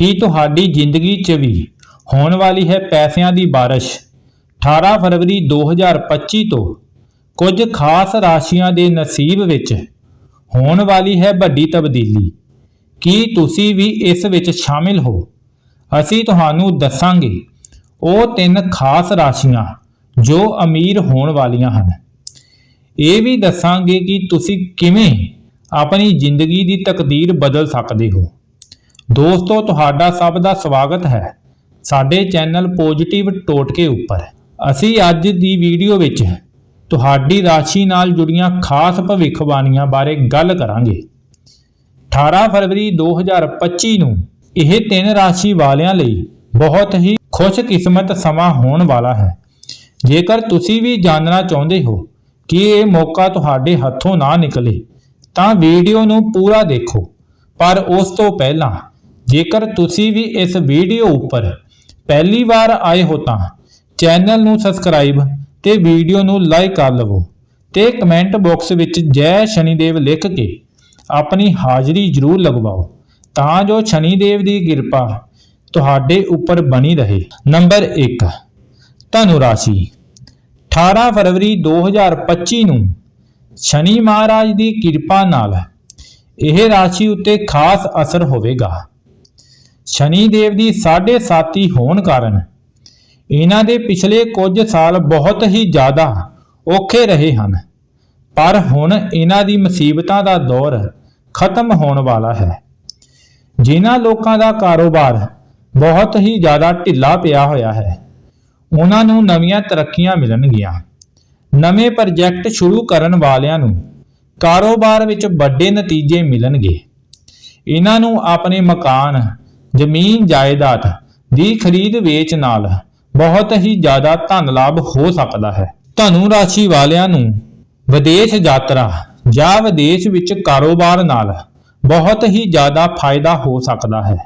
ਕੀ ਤੁਹਾਡੀ ਜ਼ਿੰਦਗੀ 'ਚ ਵੀ ਹੋਣ ਵਾਲੀ ਹੈ ਪੈਸਿਆਂ ਦੀ ਬਾਰਿਸ਼? 18 ਫਰਵਰੀ 2025 ਤੋਂ ਕੁਝ ਖਾਸ ਰਾਸ਼ੀਆਂ ਦੇ ਨਸੀਬ ਵਿੱਚ ਹੋਣ ਵਾਲੀ ਹੈ ਵੱਡੀ ਤਬਦੀਲੀ। ਕੀ ਤੁਸੀਂ ਵੀ ਇਸ ਵਿੱਚ ਸ਼ਾਮਿਲ ਹੋ? ਅਸੀਂ ਤੁਹਾਨੂੰ ਦੱਸਾਂਗੇ ਉਹ ਤਿੰਨ ਖਾਸ ਰਾਸ਼ੀਆਂ ਜੋ ਅਮੀਰ ਹੋਣ ਵਾਲੀਆਂ ਹਨ। ਇਹ ਵੀ ਦੱਸਾਂਗੇ ਕਿ ਤੁਸੀਂ ਕਿਵੇਂ ਆਪਣੀ ਜ਼ਿੰਦਗੀ ਦੀ ਤਕਦੀਰ ਬਦਲ ਸਕਦੇ ਹੋ। ਦੋਸਤੋ, ਤੁਹਾਡਾ ਸਭ ਦਾ ਸਵਾਗਤ ਹੈ ਸਾਡੇ ਚੈਨਲ ਪੋਜ਼ਿਟਿਵ ਟੋਟਕੇ ਉੱਪਰ। ਅਸੀਂ ਅੱਜ ਦੀ ਵੀਡੀਓ ਵਿੱਚ ਤੁਹਾਡੀ ਰਾਸ਼ੀ ਨਾਲ ਜੁੜੀਆਂ ਖਾਸ ਭਵਿੱਖਬਾਣੀਆਂ ਬਾਰੇ ਗੱਲ ਕਰਾਂਗੇ। 18 ਫਰਵਰੀ 2025 ਨੂੰ ਇਹ ਤਿੰਨ ਰਾਸ਼ੀ ਵਾਲਿਆਂ ਲਈ ਬਹੁਤ ਹੀ ਖੁਸ਼ਕਿਸਮਤ ਸਮਾਂ ਹੋਣ ਵਾਲਾ ਹੈ। ਜੇਕਰ ਤੁਸੀਂ ਵੀ ਜਾਣਨਾ ਚਾਹੁੰਦੇ ਹੋ ਕਿ ਇਹ ਮੌਕਾ ਤੁਹਾਡੇ ਹੱਥੋਂ ਨਾ ਨਿਕਲੇ, ਤਾਂ ਵੀਡੀਓ ਨੂੰ ਪੂਰਾ ਦੇਖੋ। ਪਰ ਉਸ ਤੋਂ ਪਹਿਲਾਂ ਜੇਕਰ ਤੁਸੀਂ ਵੀ ਇਸ ਵੀਡੀਓ ਉੱਪਰ ਪਹਿਲੀ ਵਾਰ ਆਏ ਹੋ ਤਾਂ ਚੈਨਲ ਨੂੰ ਸਬਸਕ੍ਰਾਈਬ ਤੇ ਵੀਡੀਓ ਨੂੰ ਲਾਈਕ ਕਰ ਲਵੋ ਤੇ ਕਮੈਂਟ ਬਾਕਸ ਵਿੱਚ ਜੈ ਸ਼ਨੀਦੇਵ ਲਿਖ ਕੇ ਆਪਣੀ ਹਾਜ਼ਰੀ ਜ਼ਰੂਰ ਲਗਵਾਓ ਤਾਂ ਜੋ ਸ਼ਨੀਦੇਵ ਦੀ ਕਿਰਪਾ ਤੁਹਾਡੇ ਉੱਪਰ ਬਣੀ ਰਹੇ। ਨੰਬਰ 1 ਧਨੁ ਰਾਸ਼ੀ। 18 ਫਰਵਰੀ 2025 ਨੂੰ ਸ਼ਨੀ ਮਹਾਰਾਜ ਦੀ ਕਿਰਪਾ ਨਾਲ ਇਹ ਰਾਸ਼ੀ ਉੱਤੇ ਖਾਸ ਅਸਰ ਹੋਵੇਗਾ। ਸ਼ਨੀ ਦੇਵ ਦੀ ਸਾਢੇ ਸਾਤੀ ਹੋਣ ਕਾਰਨ ਇਹਨਾਂ ਦੇ ਪਿਛਲੇ ਕੁਝ ਸਾਲ ਬਹੁਤ ਹੀ ਜ਼ਿਆਦਾ ਔਖੇ ਰਹੇ ਹਨ। ਪਰ ਹੁਣ ਇਹਨਾਂ ਦੀ ਮੁਸੀਬਤਾਂ ਦਾ ਦੌਰ ਖਤਮ ਹੋਣ ਵਾਲਾ ਹੈ। ਜਿਨ੍ਹਾਂ ਲੋਕਾਂ ਦਾ ਕਾਰੋਬਾਰ ਬਹੁਤ ਹੀ ਜ਼ਿਆਦਾ ਢਿੱਲਾ ਪਿਆ ਹੋਇਆ ਹੈ, ਉਹਨਾਂ ਨੂੰ ਨਵੀਆਂ ਤਰੱਕੀਆਂ ਮਿਲਣਗੀਆਂ। ਨਵੇਂ ਪ੍ਰੋਜੈਕਟ ਸ਼ੁਰੂ ਕਰਨ ਵਾਲਿਆਂ ਨੂੰ ਕਾਰੋਬਾਰ ਵਿੱਚ ਵੱਡੇ ਨਤੀਜੇ ਮਿਲਣਗੇ। ਇਹਨਾਂ ਨੂੰ ਆਪਣੇ ਮਕਾਨ ਜ਼ਮੀਨ ਜਾਇਦਾਦ ਦੀ ਖਰੀਦ ਵੇਚ ਨਾਲ ਬਹੁਤ ਹੀ ਜ਼ਿਆਦਾ ਧਨ ਲਾਭ ਹੋ ਸਕਦਾ ਹੈ। ਧਨੂ ਰਾਸ਼ੀ ਵਾਲਿਆਂ ਨੂੰ ਵਿਦੇਸ਼ ਯਾਤਰਾ ਜਾਂ ਵਿਦੇਸ਼ ਵਿੱਚ ਕਾਰੋਬਾਰ ਨਾਲ ਬਹੁਤ ਹੀ ਜ਼ਿਆਦਾ ਫਾਇਦਾ ਹੋ ਸਕਦਾ ਹੈ।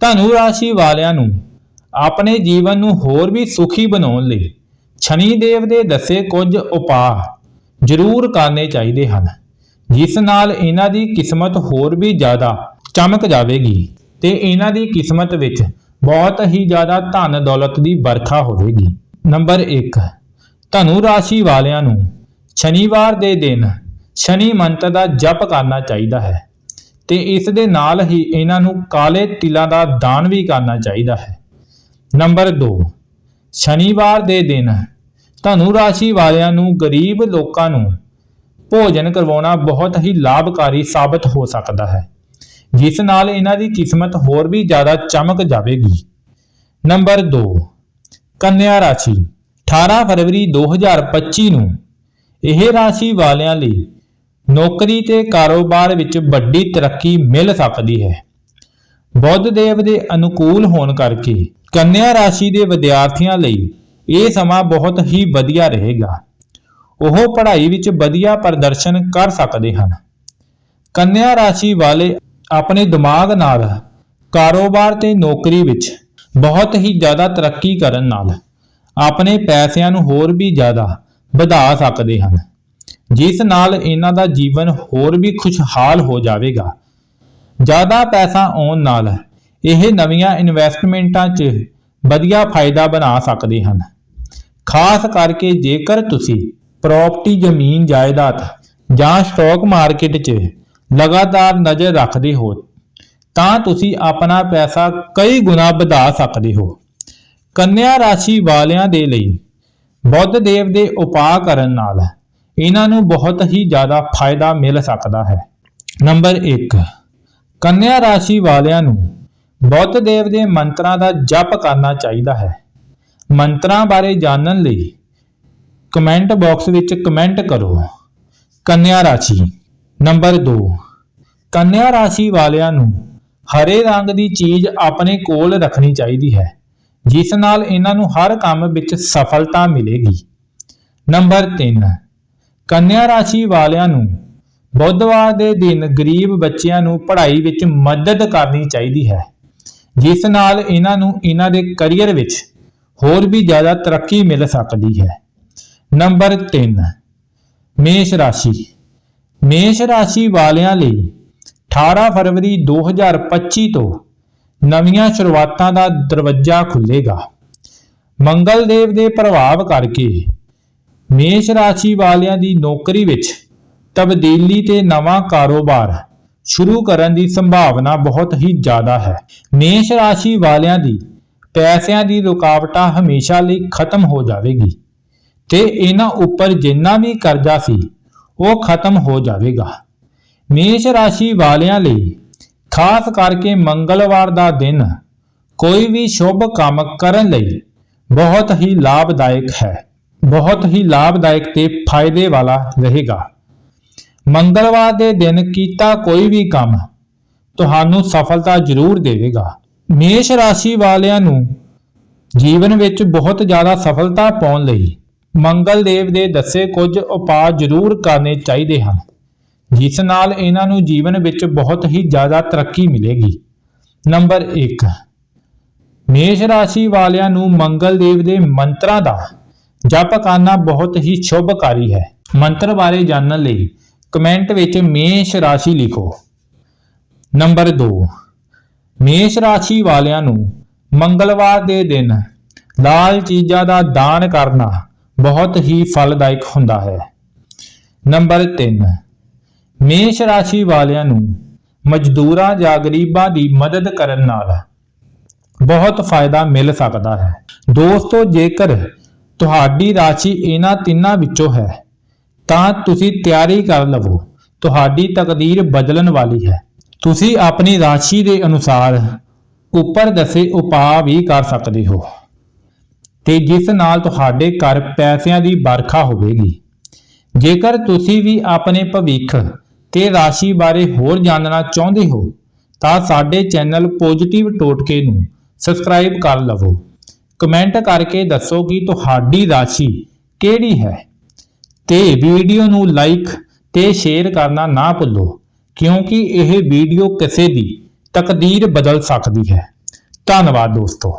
ਧਨੂ ਰਾਸ਼ੀ ਵਾਲਿਆਂ ਨੂੰ ਆਪਣੇ ਜੀਵਨ ਨੂੰ ਹੋਰ ਵੀ ਸੁਖੀ ਬਣਾਉਣ ਲਈ ਸ਼ਨੀ ਦੇਵ ਦੇ ਦੱਸੇ ਕੁਝ ਉਪਾਅ ਜ਼ਰੂਰ ਕਰਨੇ ਚਾਹੀਦੇ ਹਨ, ਜਿਸ ਨਾਲ ਇਹਨਾਂ ਦੀ ਕਿਸਮਤ ਹੋਰ ਵੀ ਜ਼ਿਆਦਾ ਚਮਕ ਜਾਵੇਗੀ। ਤੇ ਇਹਨਾਂ ਦੀ ਕਿਸਮਤ ਵਿੱਚ ਬਹੁਤ ਹੀ ਜ਼ਿਆਦਾ ਧਨ ਦੌਲਤ ਦੀ ਵਰਖਾ ਹੋਵੇਗੀ। ਨੰਬਰ 1 ਧਨੂ ਰਾਸ਼ੀ ਵਾਲਿਆਂ ਨੂੰ ਸ਼ਨੀਵਾਰ ਦੇ ਦਿਨ ਸ਼ਨੀ ਮੰਤਰ ਦਾ ਜਪ ਕਰਨਾ ਚਾਹੀਦਾ ਹੈ ਤੇ ਇਸ ਦੇ ਨਾਲ ਹੀ ਇਹਨਾਂ ਨੂੰ ਕਾਲੇ ਤਿਲਾਂ ਦਾ ਦਾਨ ਵੀ ਕਰਨਾ ਚਾਹੀਦਾ ਹੈ। ਨੰਬਰ 2 ਸ਼ਨੀਵਾਰ ਦੇ ਦਿਨ ਧਨੂ ਰਾਸ਼ੀ ਵਾਲਿਆਂ ਨੂੰ ਗਰੀਬ ਲੋਕਾਂ ਨੂੰ ਭੋਜਨ ਕਰਵਾਉਣਾ ਬਹੁਤ ਹੀ ਲਾਭਕਾਰੀ ਸਾਬਤ ਹੋ ਸਕਦਾ ਹੈ। ਜਿਸ ਨਾਲ ਇਹਨਾਂ ਦੀ ਕਿਸਮਤ ਹੋਰ ਵੀ ਜ਼ਿਆਦਾ ਚਮਕ ਜਾਵੇਗੀ। ਨੰਬਰ 2 ਕੰਨਿਆ ਰਾਸ਼ੀ 18 ਫਰਵਰੀ 2025 ਨੂੰ। ਇਹ ਰਾਸ਼ੀ ਵਾਲਿਆਂ ਲਈ ਨੌਕਰੀ ਤੇ ਕਾਰੋਬਾਰ ਵਿੱਚ ਵੱਡੀ ਤਰੱਕੀ ਮਿਲ ਸਕਦੀ ਹੈ। ਬੁੱਧ ਦੇਵ ਦੇ ਅਨੁਕੂਲ ਹੋਣ ਕਰਕੇ ਕੰਨਿਆ ਰਾਸ਼ੀ ਦੇ ਵਿਦਿਆਰਥੀਆਂ ਲਈ ਇਹ ਸਮਾਂ ਬਹੁਤ ਹੀ ਵਧੀਆ ਰਹੇਗਾ। ਉਹ ਪੜ੍ਹਾਈ ਵਿੱਚ ਵਧੀਆ ਪ੍ਰਦਰਸ਼ਨ ਕਰ ਸਕਦੇ ਹਨ। ਕੰਨਿਆ ਰਾਸ਼ੀ ਵਾਲੇ ਆਪਣੇ ਦਿਮਾਗ ਨਾਲ, ਕਾਰੋਬਾਰ ਤੇ ਨੌਕਰੀ ਵਿੱਚ ਬਹੁਤ ਹੀ ਜ਼ਿਆਦਾ ਤਰੱਕੀ ਕਰਨ ਨਾਲ ਆਪਣੇ ਪੈਸਿਆਂ ਨੂੰ ਹੋਰ ਵੀ ਜ਼ਿਆਦਾ ਵਧਾ ਸਕਦੇ ਹਨ। ਜਿਸ ਨਾਲ ਇਹਨਾਂ ਦਾ ਜੀਵਨ ਹੋਰ ਵੀ ਖੁਸ਼ਹਾਲ ਹੋ ਜਾਵੇਗਾ। ਜ਼ਿਆਦਾ ਪੈਸਾ ਆਉਣ ਨਾਲ ਇਹ ਨਵੀਆਂ ਇਨਵੈਸਟਮੈਂਟਾਂ 'ਚ ਵਧੀਆ ਫਾਇਦਾ ਬਣਾ ਸਕਦੇ ਹਨ। ਖਾਸ ਕਰਕੇ ਜੇਕਰ ਤੁਸੀਂ ਪ੍ਰਾਪਰਟੀ, ਜ਼ਮੀਨ, ਜਾਇਦਾਦ ਜਾਂ ਸਟਾਕ ਮਾਰਕੀਟ 'ਚ ਲਗਾਤਾਰ ਨਜ਼ਰ ਰੱਖਦੇ ਹੋ, ਤਾਂ ਤੁਸੀਂ ਆਪਣਾ ਪੈਸਾ ਕਈ ਗੁਣਾ ਵਧਾ ਸਕਦੇ ਹੋ। ਕੰਨਿਆ ਰਾਸ਼ੀ ਵਾਲਿਆਂ ਦੇ ਲਈ, ਬੁੱਧ ਦੇਵ ਦੇ ਉਪਾਅ ਕਰਨ ਨਾਲ ਇਹਨਾਂ ਨੂੰ ਬਹੁਤ ਹੀ ਜ਼ਿਆਦਾ ਫਾਇਦਾ ਮਿਲ ਸਕਦਾ ਹੈ। ਨੰਬਰ 1 ਕੰਨਿਆ ਰਾਸ਼ੀ ਵਾਲਿਆਂ ਨੂੰ ਬੁੱਧ ਦੇਵ ਦੇ ਮੰਤਰਾਂ ਦਾ ਜਪ ਕਰਨਾ ਚਾਹੀਦਾ ਹੈ। ਮੰਤਰਾਂ ਬਾਰੇ ਜਾਣਨ ਲਈ ਕਮੈਂਟ ਬਾਕਸ ਵਿੱਚ ਕਮੈਂਟ ਕਰੋ। ਕੰਨਿਆ ਰਾਸ਼ੀ ਨੰਬਰ 2 ਕੰਨਿਆ ਰਾਸ਼ੀ ਵਾਲਿਆਂ ਨੂੰ ਹਰੇ ਰੰਗ ਦੀ ਚੀਜ਼ ਆਪਣੇ ਕੋਲ ਰੱਖਣੀ ਚਾਹੀਦੀ ਹੈ, ਜਿਸ ਨਾਲ ਇਹਨਾਂ ਨੂੰ ਹਰ ਕੰਮ ਵਿੱਚ ਸਫਲਤਾ ਮਿਲੇਗੀ। ਨੰਬਰ 3 ਕੰਨਿਆ ਰਾਸ਼ੀ ਵਾਲਿਆਂ ਨੂੰ ਬੁੱਧਵਾਰ ਦੇ ਦਿਨ ਗਰੀਬ ਬੱਚਿਆਂ ਨੂੰ ਪੜ੍ਹਾਈ ਵਿੱਚ ਮਦਦ ਕਰਨੀ ਚਾਹੀਦੀ ਹੈ, ਜਿਸ ਨਾਲ ਇਹਨਾਂ ਨੂੰ ਇਹਨਾਂ ਦੇ ਕੈਰੀਅਰ ਵਿੱਚ ਹੋਰ ਵੀ ਜ਼ਿਆਦਾ ਤਰੱਕੀ ਮਿਲ ਸਕਦੀ ਹੈ। ਨੰਬਰ 3 ਮੇਸ਼ ਰਾਸ਼ੀ ਮੇਸ਼ ਰਾਸ਼ੀ ਵਾਲਿਆਂ ਲਈ 18 ਫਰਵਰੀ 2025 ਤੋਂ ਨਵੀਆਂ ਸ਼ੁਰੂਆਤਾਂ ਦਾ ਦਰਵਾਜ਼ਾ ਖੁੱਲੇਗਾ ਮੰਗਲ ਦੇਵ ਦੇ ਪ੍ਰਭਾਵ ਕਰਕੇ ਮੇਸ਼ ਰਾਸ਼ੀ ਵਾਲਿਆਂ ਦੀ ਨੌਕਰੀ ਵਿੱਚ ਤਬਦੀਲੀ ਤੇ ਨਵਾਂ ਕਾਰੋਬਾਰ ਸ਼ੁਰੂ ਕਰਨ ਦੀ ਸੰਭਾਵਨਾ ਬਹੁਤ ਹੀ ਜ਼ਿਆਦਾ ਹੈ। ਮੇਸ਼ ਰਾਸ਼ੀ ਵਾਲਿਆਂ ਦੀ ਪੈਸਿਆਂ ਦੀ ਰੁਕਾਵਟਾਂ ਹਮੇਸ਼ਾ ਲਈ ਖਤਮ ਹੋ ਜਾਵੇਗੀ ਤੇ ਇਹਨਾਂ ਉੱਪਰ ਜਿੰਨਾ ਵੀ ਕਰਜ਼ਾ ਸੀ ਉਹ ਖਤਮ ਹੋ ਜਾਵੇਗਾ। ਮੇਸ਼ ਰਾਸ਼ੀ ਵਾਲਿਆਂ ਲਈ ਖਾਸ ਕਰਕੇ ਮੰਗਲਵਾਰ ਦਾ ਦਿਨ ਕੋਈ ਵੀ ਸ਼ੁਭ ਕੰਮ ਕਰਨ ਲਈ ਬਹੁਤ ਹੀ ਲਾਭਦਾਇਕ ਹੈ। ਬਹੁਤ ਹੀ ਲਾਭਦਾਇਕ ਤੇ ਫਾਇਦੇ ਵਾਲਾ ਰਹੇਗਾ। ਮੰਗਲਵਾਰ ਦੇ ਦਿਨ ਕੀਤਾ ਕੋਈ ਵੀ ਕੰਮ ਤੁਹਾਨੂੰ ਸਫਲਤਾ ਜ਼ਰੂਰ ਦੇਵੇਗਾ। ਮੇਸ਼ ਰਾਸ਼ੀ ਵਾਲਿਆਂ ਨੂੰ ਜੀਵਨ ਵਿੱਚ ਬਹੁਤ ਜ਼ਿਆਦਾ ਸਫਲਤਾ ਪਾਉਣ ਲਈ ਮੰਗਲ ਦੇਵ ਦੇ ਦੱਸੇ ਕੁਝ ਉਪਾਅ ਜ਼ਰੂਰ ਕਰਨੇ ਚਾਹੀਦੇ ਹਨ, ਜਿਸ ਨਾਲ ਇਹਨਾਂ ਨੂੰ ਜੀਵਨ ਵਿੱਚ ਬਹੁਤ ਹੀ ਜ਼ਿਆਦਾ ਤਰੱਕੀ ਮਿਲੇਗੀ। ਨੰਬਰ 1 ਮੇਸ਼ ਰਾਸ਼ੀ ਵਾਲਿਆਂ ਨੂੰ ਮੰਗਲ ਦੇਵ ਦੇ ਮੰਤਰਾਂ ਦਾ ਜਪ ਕਰਨਾ ਬਹੁਤ ਹੀ ਸ਼ੁਭਕਾਰੀ ਹੈ। ਮੰਤਰ ਬਾਰੇ ਜਾਣਨ ਲਈ ਕਮੈਂਟ ਵਿੱਚ ਮੇਸ਼ ਰਾਸ਼ੀ ਲਿਖੋ। ਨੰਬਰ 2 ਮੇਸ਼ ਰਾਸ਼ੀ ਵਾਲਿਆਂ ਨੂੰ ਮੰਗਲਵਾਰ ਦੇ ਦਿਨ ਲਾਲ ਚੀਜ਼ਾਂ ਦਾ ਦਾਨ ਕਰਨਾ ਬਹੁਤ ਹੀ ਫਲਦਾਇਕ ਹੁੰਦਾ ਹੈ। ਨੰਬਰ 3 ਮੇਸ਼ ਰਾਸ਼ੀ ਵਾਲਿਆਂ ਨੂੰ ਮਜ਼ਦੂਰਾਂ ਜਾਂ ਗਰੀਬਾਂ ਦੀ ਮਦਦ ਕਰਨ ਨਾਲ ਬਹੁਤ ਫਾਇਦਾ ਮਿਲ ਸਕਦਾ ਹੈ। ਦੋਸਤੋ, ਜੇਕਰ ਤੁਹਾਡੀ ਰਾਸ਼ੀ ਇਹਨਾਂ ਤਿੰਨਾਂ ਵਿੱਚੋਂ ਹੈ, ਤਾਂ ਤੁਸੀਂ ਤਿਆਰੀ ਕਰ ਲਵੋ। ਤੁਹਾਡੀ ਤਕਦੀਰ ਬਦਲਣ ਵਾਲੀ ਹੈ। ਤੁਸੀਂ ਆਪਣੀ ਰਾਸ਼ੀ ਦੇ ਅਨੁਸਾਰ ਉੱਪਰ ਦੱਸੇ ਉਪਾਅ ਵੀ ਕਰ ਸਕਦੇ ਹੋ। ਤੇ ਜਿਸ ਨਾਲ ਤੁਹਾਡੇ ਘਰ ਪੈਸਿਆਂ ਦੀ ਵਰਖਾ ਹੋਵੇਗੀ। ਜੇਕਰ ਤੁਸੀਂ ਵੀ ਆਪਣੇ ਭਵਿੱਖ ਤੇ ਰਾਸ਼ੀ ਬਾਰੇ ਹੋਰ ਜਾਣਨਾ ਚਾਹੁੰਦੇ ਹੋ, ਤਾਂ ਸਾਡੇ ਚੈਨਲ ਪੋਜ਼ਿਟਿਵ ਟੋਟਕੇ ਨੂੰ ਸਬਸਕ੍ਰਾਈਬ ਕਰ ਲਵੋ। ਕਮੈਂਟ ਕਰਕੇ ਦੱਸੋ ਕਿ ਤੁਹਾਡੀ ਰਾਸ਼ੀ ਕਿਹੜੀ ਹੈ। ਤੇ ਵੀਡੀਓ ਨੂੰ ਲਾਈਕ ਤੇ ਸ਼ੇਅਰ ਕਰਨਾ ਨਾ ਭੁੱਲੋ, ਕਿਉਂਕਿ ਇਹ ਵੀਡੀਓ ਕਿਸੇ ਦੀ ਤਕਦੀਰ ਬਦਲ ਸਕਦੀ ਹੈ। ਧੰਨਵਾਦ ਦੋਸਤੋ।